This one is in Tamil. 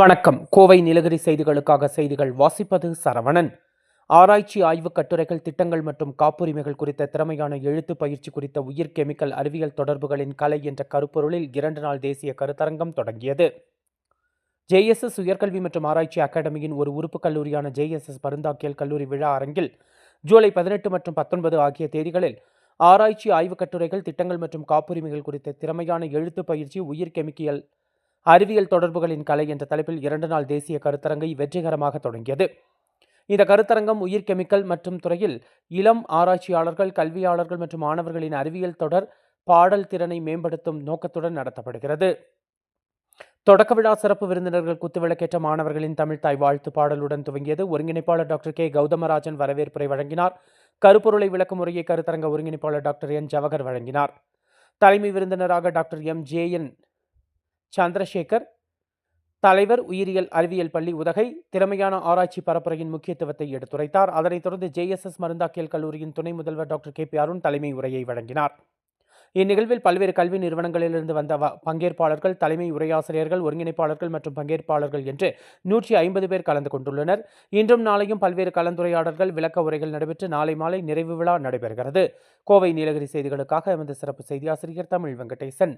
வணக்கம். கோவை நீலகிரி செய்திகளுக்காக செய்திகள் வாசிப்பது சரவணன். ஆராய்ச்சி ஆய்வுக் கட்டுரைகள் திட்டங்கள் மற்றும் காப்புரிமைகள் குறித்த திறமையான எழுத்து பயிற்சி குறித்த உயிர் கெமிக்கல் அறிவியல் தொடர்புகளின் கலை என்ற கருப்பொருளில் இரண்டு நாள் தேசிய கருத்தரங்கம் தொடங்கியது. ஜேஎஸ்எஸ் உயர்கல்வி மற்றும் ஆராய்ச்சி அகாடமியின் ஒரு உறுப்பு கல்லூரியான ஜேஎஸ்எஸ் பருந்தாக்கியல் கல்லூரி விழா அரங்கில் ஜூலை பதினெட்டு மற்றும் பத்தொன்பது ஆகிய தேதிகளில் ஆராய்ச்சி ஆய்வுக் கட்டுரைகள் திட்டங்கள் மற்றும் காப்புரிமைகள் குறித்த திறமையான எழுத்து பயிற்சி உயிர் கெமிக்கல் அறிவியல் தொடர்புகளின் கலை என்ற தலைப்பில் இரண்டு நாள் தேசிய கருத்தரங்கை வெற்றிகரமாக தொடங்கியது. இந்த கருத்தரங்கம் உயிர் கெமிக்கல் மற்றும் துறையில் இளம் ஆராய்ச்சியாளர்கள் கல்வியாளர்கள் மற்றும் மாணவர்களின் அறிவியல் தொடர் பாடல் திறனை மேம்படுத்தும் நோக்கத்துடன் நடத்தப்படுகிறது. தொடக்க விழா சிறப்பு விருந்தினர்கள் குத்துவிளக்கேற்ற மாணவர்களின் தமிழ் தாய் வாழ்த்து பாடலுடன் துவங்கியது. ஒருங்கிணைப்பாளர் டாக்டர் கே. கௌதமராஜன் வரவேற்புரை வழங்கினார். கருப்பொருளை விளக்க முறையை கருத்தரங்க ஒருங்கிணைப்பாளர் டாக்டர் என். ஜவஹர் வழங்கினார். தலைமை விருந்தினராக doctor M. J. N. Chandrasekar தலைவர் உயிரியல் அறிவியல் பள்ளி உதகை திறமையான ஆராய்ச்சி பரப்புரையின் முக்கியத்துவத்தை எடுத்துரைத்தார். அதனைத் தொடர்ந்து ஜேஎஸ்எஸ் மருந்தாக்கியல் கல்லூரியின் துணை முதல்வர் டாக்டர் கே பி அருண் தலைமை உரையை வழங்கினார். இந்நிகழ்வில் பல்வேறு கல்வி நிறுவனங்களிலிருந்து வந்த பங்கேற்பாளர்கள் தலைமை உரையாசிரியர்கள் ஒருங்கிணைப்பாளர்கள் மற்றும் பங்கேற்பாளர்கள் என்று நூற்றி ஐம்பது பேர் கலந்து கொண்டுள்ளனர். இன்றும் நாளையும் பல்வேறு கலந்துரையாடல்கள் விளக்க உரைகள் நடைபெற்று நாளை மாலை நிறைவு விழா நடைபெறுகிறது. கோவை நீலகிரி செய்திகளுக்காக எமது சிறப்பு செய்தியாசிரியர் தமிழ் வெங்கடேசன்.